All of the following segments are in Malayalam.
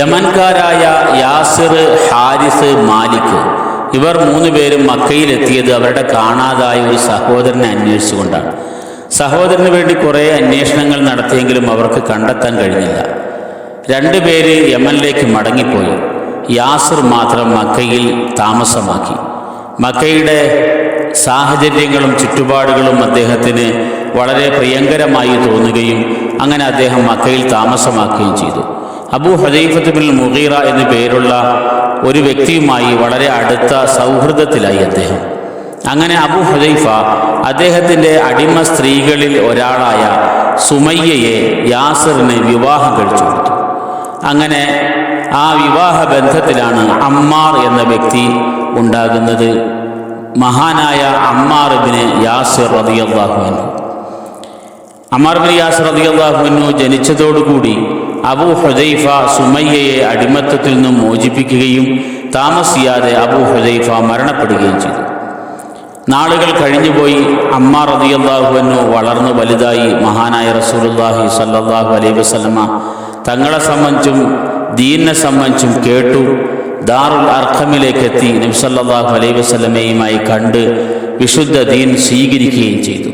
യമൻകാരായ യാസിർ ഹാരിസ് മാലിക് ഇവർ മൂന്ന് പേരും മക്കയിലെത്തിയത് അവരുടെ കാണാതായ ഒരു സഹോദരനെ അന്വേഷിച്ചുകൊണ്ടാണ്. സഹോദരന് വേണ്ടി കുറേ അന്വേഷണങ്ങൾ നടത്തിയെങ്കിലും അവർക്ക് കണ്ടെത്താൻ കഴിഞ്ഞില്ല. രണ്ടുപേര് യമനിലേക്ക് മടങ്ങിപ്പോയി. യാസിർ മാത്രം മക്കയിൽ താമസമാക്കി. മക്കയുടെ സാഹചര്യങ്ങളും ചുറ്റുപാടുകളും അദ്ദേഹത്തിന് വളരെ പ്രിയങ്കരമായി തോന്നുകയും അങ്ങനെ അദ്ദേഹം മക്കയിൽ താമസമാക്കുകയും ചെയ്തു. അബൂ ഹദൈഫത്ത് ബിൻ മുഗീറ എന്നു പേരുള്ള ഒരു വ്യക്തിയുമായി വളരെ അടുത്ത സൗഹൃദത്തിലായി അദ്ദേഹം. അങ്ങനെ അബു ഹദൈഫ അദ്ദേഹത്തിന്റെ അടിമ സ്ത്രീകളിൽ ഒരാളായ സുമയ്യയെ യാസറിന് വിവാഹം കഴിച്ചു കൊടുത്തു. അങ്ങനെ ആ വിവാഹ ബന്ധത്തിലാണ് അമ്മാർ എന്ന വ്യക്തി ഉണ്ടാകുന്നത്. മഹാനായ അമ്മാർ ഇബ്ന് യാസിർ റളിയല്ലാഹു അൻഹു. അമ്മാർ ബിൻ യാസിർ റളിയല്ലാഹു അൻഹു ജനിച്ചതോടുകൂടി അബൂ ഹുദൈഫ സുമയ്യയെ അടിമത്തത്തിൽ നിന്നും മോചിപ്പിക്കുകയും താമസിയാതെ അബു ഹുദൈഫ മരണപ്പെടുകയും ചെയ്തു. നാളുകൾ കഴിഞ്ഞുപോയി അമ്മ റതിയല്ലാഹുവിനു വളർന്നു വലുതായി മഹാനായ റസൂലുള്ളാഹി സല്ലല്ലാഹു അലൈഹി വസല്ലമ തങ്ങളെ സംബന്ധിച്ചും ദീനിനെ സംബന്ധിച്ചും കേട്ടു. ദാറുൽ അർഖമിലേക്ക് എത്തി നബി സല്ലല്ലാഹു അലൈഹി വസല്ലമയുമായി കണ്ട് വിശുദ്ധ ദീൻ സ്വീകരിക്കുകയും ചെയ്തു.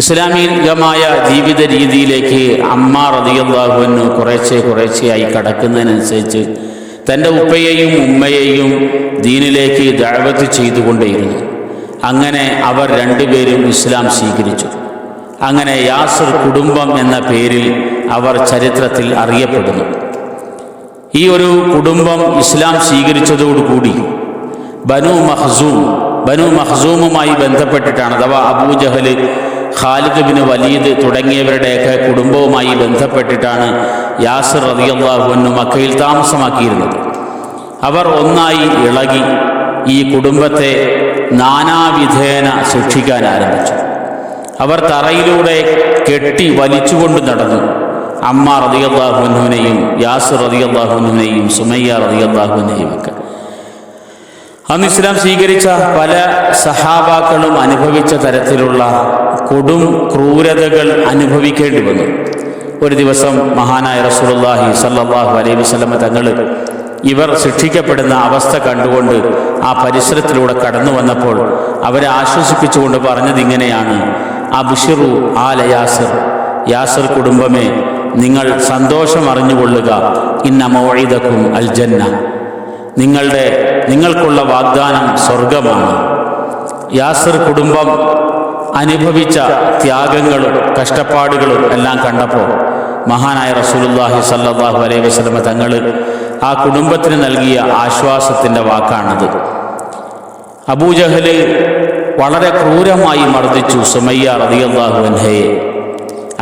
ഇസ്ലാമികമായ ജീവിത രീതിയിലേക്ക് അമ്മ റതിയല്ലാഹുവിന് കുറേശ്ശെ കുറേശ്ശെയായി കടക്കുന്നതിനനുസരിച്ച് തന്റെ ഉപ്പയെയും ഉമ്മയെയും ദീനിലേക്ക് ദഴവത്ത് ചെയ്തുകൊണ്ടേയിരുന്നു. അങ്ങനെ അവർ രണ്ടുപേരും ഇസ്ലാം സ്വീകരിച്ചു. അങ്ങനെ യാസർ കുടുംബം എന്ന പേരിൽ അവർ ചരിത്രത്തിൽ അറിയപ്പെടുന്നു. ഈ ഒരു കുടുംബം ഇസ്ലാം സ്വീകരിച്ചതോടുകൂടി ബനു മഹ്സൂം ബനു മഹ്സൂമുമായി ബന്ധപ്പെട്ടിട്ടാണ് അഥവാ Abu Jahl Khalid bin Walid തുടങ്ങിയവരുടെയൊക്കെ കുടുംബവുമായി ബന്ധപ്പെട്ടിട്ടാണ് യാസിർ റതിയല്ലാഹുവിനു മക്കയിൽ താമസമാക്കിയിരുന്നത്. അവർ ഒന്നായി ഇളകി ഈ കുടുംബത്തെ നാനാവിധേന ശിക്ഷിക്കാൻ ആരംഭിച്ചു. അവർ തറയിലൂടെ കെട്ടി വലിച്ചുകൊണ്ട് നടന്നു. അമ്മ റതിയല്ലാഹുവിനെയും യാസിർ റതിയല്ലാഹുവിനെയും സുമയ്യ റതിയല്ലാഹുവിനെയും ഒക്കെ. അന്ന് ഇസ്ലാം സ്വീകരിച്ച പല സഹാബാക്കളും അനുഭവിച്ച തരത്തിലുള്ള കൊടും ക്രൂരതകൾ അനുഭവിക്കേണ്ടി വന്നു. ഒരു ദിവസം മഹാനായ റസൂലുള്ളാഹി സല്ലല്ലാഹു അലൈഹി വസല്ലമ തങ്ങൾ ഇവർ ശിക്ഷിക്കപ്പെടുന്ന അവസ്ഥ കണ്ടുകൊണ്ട് ആ പരിസരത്തിലൂടെ കടന്നു വന്നപ്പോൾ അവരെ ആശ്വസിപ്പിച്ചുകൊണ്ട് പറഞ്ഞത് ഇങ്ങനെയാണ്. അബ്ഷിറു ആല യാസിർ. യാസർ കുടുംബമേ നിങ്ങൾ സന്തോഷം അറിഞ്ഞുകൊള്ളുക. ഇന്ന മൗഇദക്കും അൽ ജന്ന. നിങ്ങളുടെ നിങ്ങൾക്കുള്ള വാഗ്ദാനം സ്വർഗമാണ് യാസർ കുടുംബം അനുഭവിച്ച ത്യാഗങ്ങളും കഷ്ടപ്പാടുകളും എല്ലാം കണ്ടപ്പോൾ മഹാനായ റസൂലുള്ളാഹി സല്ലല്ലാഹു അലൈഹി വസല്ലമ തങ്ങൾ ആ കുടുംബത്തിന് നൽകിയ ആശ്വാസത്തിന്റെ വാക്കാണത്. അബൂജഹൽ വളരെ ക്രൂരമായി മർദ്ദിച്ചു സുമയ്യ റളിയല്ലാഹു അൻഹയെ.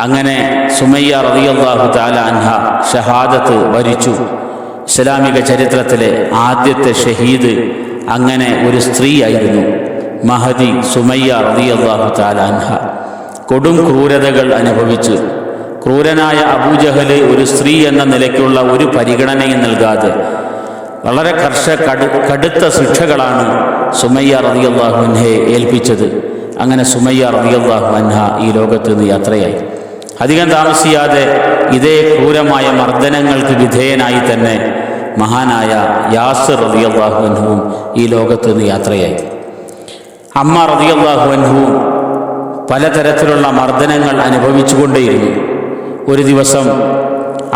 അങ്ങനെ സുമയ്യ റളിയല്ലാഹു തആല അൻഹ ഷഹാദത്ത് വരിച്ചു. ഇസ്ലാമിക ചരിത്രത്തിലെ ആദ്യത്തെ ഷഹീദ് അങ്ങനെ ഒരു സ്ത്രീയായിരുന്നു മഹദി സുമയ്യ റളിയല്ലാഹു തആല അൻഹ. കൊടും ക്രൂരതകൾ അനുഭവിച്ചു. ക്രൂരനായ അബൂജഹൽ ഒരു സ്ത്രീ എന്ന നിലയ്ക്കുള്ള ഒരു പരിഗണനയും നൽകാതെ വളരെ കർഷ കടു കടുത്ത ശിക്ഷകളാണ് സുമയ്യ അൻഹയെ ഏൽപ്പിച്ചത്. അങ്ങനെ സുമയ്യ റളിയല്ലാഹു അൻഹ ഈ ലോകത്ത് നിന്ന് യാത്രയായി. അധികം താമസിയാതെ ഇതേ ക്രൂരമായ മർദ്ദനങ്ങൾക്ക് വിധേയനായി തന്നെ മഹാനായ യാസർ റളിയല്ലാഹു അൻഹുവും ഈ ലോകത്ത് നിന്ന് യാത്രയായി. അമ്മ റതിയല്ലാഹു അൻഹുവും പലതരത്തിലുള്ള മർദ്ദനങ്ങൾ അനുഭവിച്ചുകൊണ്ടേയിരുന്നു. ഒരു ദിവസം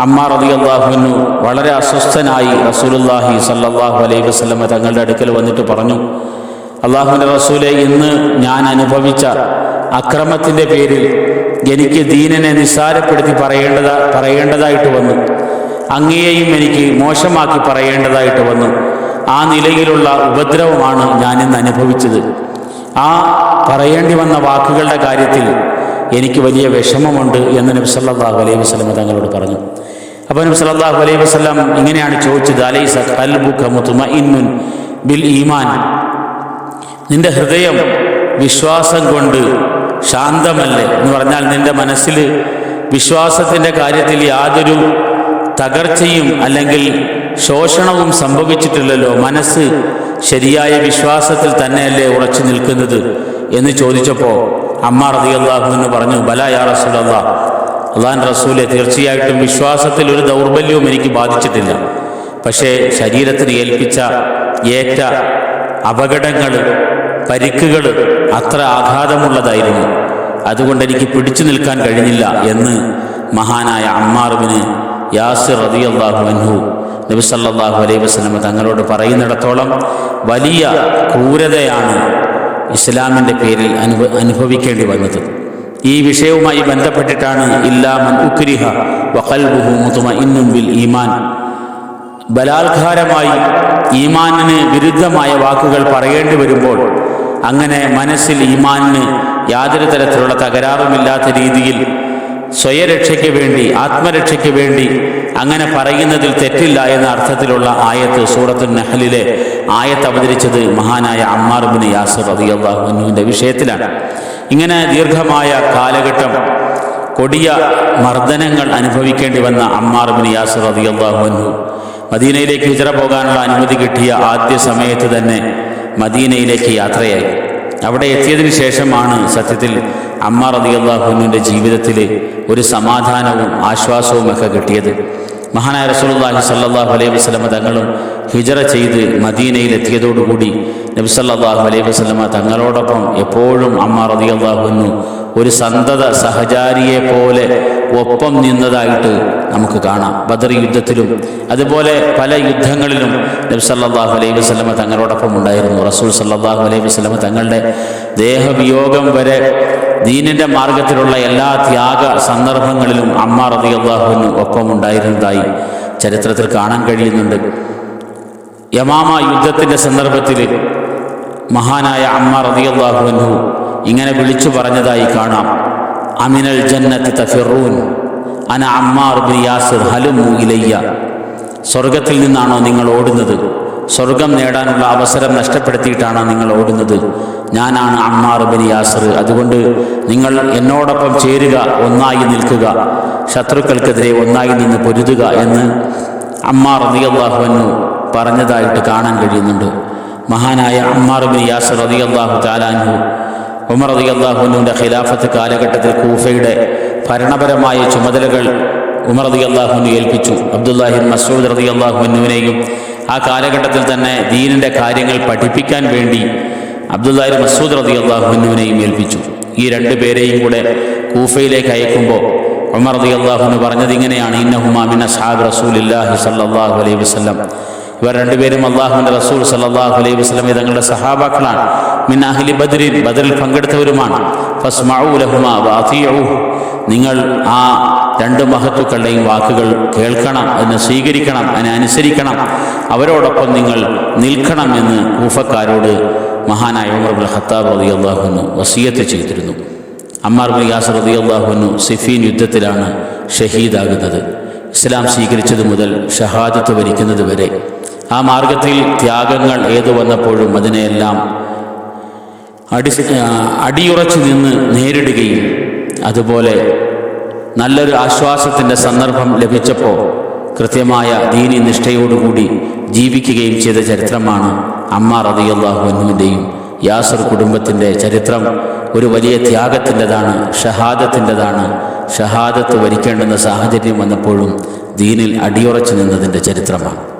അമ്മ റതിയല്ലാഹുവിനു വളരെ അസ്വസ്ഥനായി റസൂലുല്ലാഹി സല്ലാഹു അലൈഹി വസ്ലമ തങ്ങളുടെ അടുക്കൽ വന്നിട്ട് പറഞ്ഞു അള്ളാഹുവിന്റെ റസൂലെ ഇന്ന് ഞാൻ അനുഭവിച്ച അക്രമത്തിന്റെ പേരിൽ എനിക്ക് ദീനനെ നിസ്സാരപ്പെടുത്തി പറയേണ്ടതാ പറയേണ്ടതായിട്ട് വന്നു. അങ്ങയെയും എനിക്ക് മോശമാക്കി പറയേണ്ടതായിട്ട് വന്നു. ആ നിലയിലുള്ള ഉപദ്രവമാണ് ഞാനിന്ന് അനുഭവിച്ചത്. ആ പറയേണ്ടി വന്ന വാക്കുകളുടെ കാര്യത്തിൽ എനിക്ക് വലിയ വിഷമമുണ്ട് എന്ന് നബി സല്ലല്ലാഹു അലൈഹി വസല്ലം തങ്ങളോട് പറഞ്ഞു. അപ്പോൾ നബി സല്ലല്ലാഹു അലൈഹി വസല്ലം ഇങ്ങനെയാണ് ചോദിച്ചത് അലൈസ ഖൽബുക മുത്മഇന്നുൻ ബിൽ ഈമാൻ? നിന്റെ ഹൃദയം വിശ്വാസം കൊണ്ട് ശാന്തമല്ലേ? എന്ന് പറഞ്ഞാൽ നിന്റെ മനസ്സിൽ വിശ്വാസത്തിന്റെ കാര്യത്തിൽ യാതൊരു തകർച്ചയും അല്ലെങ്കിൽ ശോഷണവും സംഭവിച്ചിട്ടില്ലല്ലോ. മനസ്സ് ശരിയായ വിശ്വാസത്തിൽ തന്നെയല്ലേ ഉറച്ചു നിൽക്കുന്നത് എന്ന് ചോദിച്ചപ്പോൾ അമ്മ എന്ന് പറഞ്ഞു ബല യാ റസൂലല്ലാ അള്ളാൻ റസൂലെ തീർച്ചയായിട്ടും വിശ്വാസത്തിൽ ഒരു ദൗർബല്യവും എനിക്ക് ബാധിച്ചിട്ടില്ല. പക്ഷേ ശരീരത്തിന് ഏൽപ്പിച്ച ഏറ്റ അപകടങ്ങൾ പരിക്കുകൾ അത്ര ആഘാതമുള്ളതായിരുന്നു. അതുകൊണ്ട് എനിക്ക് പിടിച്ചു നിൽക്കാൻ കഴിഞ്ഞില്ല എന്ന് മഹാനായ അമ്മാറുവിന് യാസിർ റതിയല്ലാഹു അൻഹു നബി സല്ലല്ലാഹു അലൈഹി വസല്ലമ തങ്ങളോട് പറയുന്നിടത്തോളം വലിയ ക്രൂരതയാണ് ഇസ്ലാമിന്റെ പേരിൽ അനുഭ അനുഭവിക്കേണ്ടി വന്നത്. ഈ വിഷയവുമായി ബന്ധപ്പെട്ടിട്ടാണ് ഇല്ലാമൻ ഉക്രിഹ വഖൽബുഹു മുത്മഇന്നും ബിൽ ഈമാൻ. ബലാത്കാരമായി ഈമാനിന് വിരുദ്ധമായ വാക്കുകൾ പറയേണ്ടി വരുമ്പോൾ അങ്ങനെ മനസ്സിൽ ഈമാനിന് യാതൊരു തരത്തിലുള്ള തകരാറുമില്ലാത്ത രീതിയിൽ സ്വയരക്ഷയ്ക്ക് വേണ്ടി ആത്മരക്ഷയ്ക്ക് വേണ്ടി അങ്ങനെ പറയുന്നതിൽ തെറ്റില്ല എന്ന അർത്ഥത്തിലുള്ള ആയത്ത് സൂറത്തു നഹലിലെ ആയത്ത് അവതരിച്ചത് മഹാനായ അമ്മാർ ബിൻ യാസർ റളിയല്ലാഹുവിന്റെ വിഷയത്തിലാണ്. ഇങ്ങനെ ദീർഘമായ കാലഘട്ടം കൊടിയ മർദ്ദനങ്ങൾ അനുഭവിക്കേണ്ടി വന്ന അമ്മാർ ബിൻ യാസർ റളിയല്ലാഹു മദീനയിലേക്ക് ഹിജറ പോകാനുള്ള അനുമതി കിട്ടിയ ആദ്യ സമയത്ത് തന്നെ മദീനയിലേക്ക് യാത്രയായി. അവിടെ എത്തിയതിനു ശേഷമാണ് സത്യത്തിൽ അമ്മ റതിയല്ലാഹുവിന്റെ ജീവിതത്തിൽ ഒരു സമാധാനവും ആശ്വാസവും ഒക്കെ കിട്ടിയത്. മഹാനായ റസൂലുള്ളാഹി സല്ലല്ലാഹു അലൈഹി വസല്ലമ തങ്ങളും ഹിജറ ചെയ്ത് മദീനയിൽ എത്തിയതോടുകൂടി നബി സല്ലല്ലാഹു അലൈഹി വസല്ലമ തങ്ങളോടൊപ്പം എപ്പോഴും അമ്മ റതിയല്ലാഹുവിനു ഒരു സന്തത സഹചാരിയെ പോലെ ഒപ്പം നിന്നതായിട്ട് നമുക്ക് കാണാം. ബദർ യുദ്ധത്തിലും അതുപോലെ പല യുദ്ധങ്ങളിലും നബി സല്ലല്ലാഹു അലൈഹി വസല്ലമ തങ്ങളോടൊപ്പം ഉണ്ടായിരുന്നു. റസൂൽ സല്ലല്ലാഹു അലൈഹി വസല്ലമ തങ്ങളുടെ ദേഹവിയോഗം വരെ ദീനിന്റെ മാർഗത്തിലുള്ള എല്ലാ ത്യാഗ സന്ദർഭങ്ങളിലും അമ്മ റളിയല്ലാഹുവിന് ഒപ്പം ഉണ്ടായിരുന്നതായി ചരിത്രത്തിൽ കാണാൻ കഴിയുന്നുണ്ട്. യമാമ യുദ്ധത്തിന്റെ സന്ദർഭത്തിൽ മഹാനായ അമ്മ റളിയല്ലാഹുവിനു ഇങ്ങനെ വിളിച്ചു പറഞ്ഞതായി കാണാം. അമിനൽ ജന്നത്ത് തഫിറൂൻ. അന അമ്മാർ ബിൻ യാസിർ ഹലുമു ഇലയ്യ. സ്വർഗത്തിൽ നിന്നാണോ നിങ്ങൾ ഓടുന്നത്? സ്വർഗം നേടാനുള്ള അവസരം നഷ്ടപ്പെടുത്തിയിട്ടാണോ നിങ്ങൾ ഓടുന്നത്? ഞാനാണ് അമ്മാർ ബിൻ അതുകൊണ്ട് നിങ്ങൾ എന്നോടൊപ്പം ചേരുക ഒന്നായി നിൽക്കുക. ശത്രുക്കൾക്കെതിരെ ഒന്നായി നിന്ന് പൊരുതുക എന്ന് അമ്മാർ റളിയല്ലാഹുവിനു പറഞ്ഞതായിട്ട് കാണാൻ കഴിയുന്നുണ്ട്. മഹാനായ അമ്മാർ ബിൻ യാസിർ താലാൻഹു ഉമർ അലി അള്ളാഹുനുവിന്റെ ഖിലാഫത്ത് കാലഘട്ടത്തിൽ കൂഫയുടെ ഭരണപരമായ ചുമതലകൾ ഉമർ അലി അള്ളാഹുനു ഏൽപ്പിച്ചു. അബ്ദുല്ലാഹിൻ മസൂദ് റതി അള്ളാഹുനുവിനെയും ആ കാലഘട്ടത്തിൽ തന്നെ ദീനിന്റെ കാര്യങ്ങൾ പഠിപ്പിക്കാൻ വേണ്ടി അബ്ദുല്ലാഹിൻ മസൂദ് റതി അള്ളാഹുനുവിനെയും ഏൽപ്പിച്ചു. ഈ രണ്ടു പേരെയും കൂടെ കൂഫയിലേക്ക് അയക്കുമ്പോൾ ഉമർ റതി അള്ളാഹുനു പറഞ്ഞത് ഇങ്ങനെയാണ്. ഇന്നഹുമാമിൻ അസ്ഹാബ് റസൂലില്ലാഹി സല്ലാഹു അലൈഹി വസല്ലം. ഇവർ രണ്ടുപേരും അള്ളാഹുവിന്റെ റസൂൽ സല്ലല്ലാഹു അലൈഹി വസല്ലം തങ്ങളുടെ സഹാബാക്കളാണ്. മിൻ അഹ്ലി ബദ്രിൻ ബദറിൽ പങ്കെടുത്തവരുമാണ്. നിങ്ങൾ ആ രണ്ട് മഹത്തുക്കളുടെയും വാക്കുകൾ കേൾക്കണം അതിനെ സ്വീകരിക്കണം അതിനെ അനുസരിക്കണം. അവരോടൊപ്പം നിങ്ങൾ നിൽക്കണം എന്ന് കൂഫക്കാരോട് മഹാനായ ഉമർ ബിൻ ഖത്താബ് റളിയല്ലാഹു വസീയത്ത് ചെയ്തിരുന്നു. അമ്മാർ ബിൻ റതി റളിയല്ലാഹു സിഫീൻ യുദ്ധത്തിലാണ് ഷഹീദാകുന്നത്. ഇസ്ലാം സ്വീകരിച്ചത് മുതൽ ഷഹാദത്ത് വരിക്കുന്നത് വരെ. ആ മാർഗത്തിൽ ത്യാഗങ്ങൾ ഏതു വന്നപ്പോഴും അതിനെയെല്ലാം അടി അടിയുറച്ചു നിന്ന് നേരിടുകയും അതുപോലെ നല്ലൊരു ആശ്വാസത്തിന്റെ സന്ദർഭം ലഭിച്ചപ്പോൾ കൃത്യമായ ദീനി നിഷ്ഠയോടുകൂടി ജീവിക്കുകയും ചെയ്ത ചരിത്രമാണ് അമ്മ റതിയല്ലാഹു എന്നുവിന്റെയും യാസർ കുടുംബത്തിന്റെ ചരിത്രം. ഒരു വലിയ ത്യാഗത്തിന്റെതാണ് ഷഹാദത്തിന്റെതാണ്. ഷഹാദത്ത് വരിക്കേണ്ടുന്ന സാഹചര്യം വന്നപ്പോഴും ദീനിൽ അടിയുറച്ചു നിന്നതിന്റെ ചരിത്രമാണ്.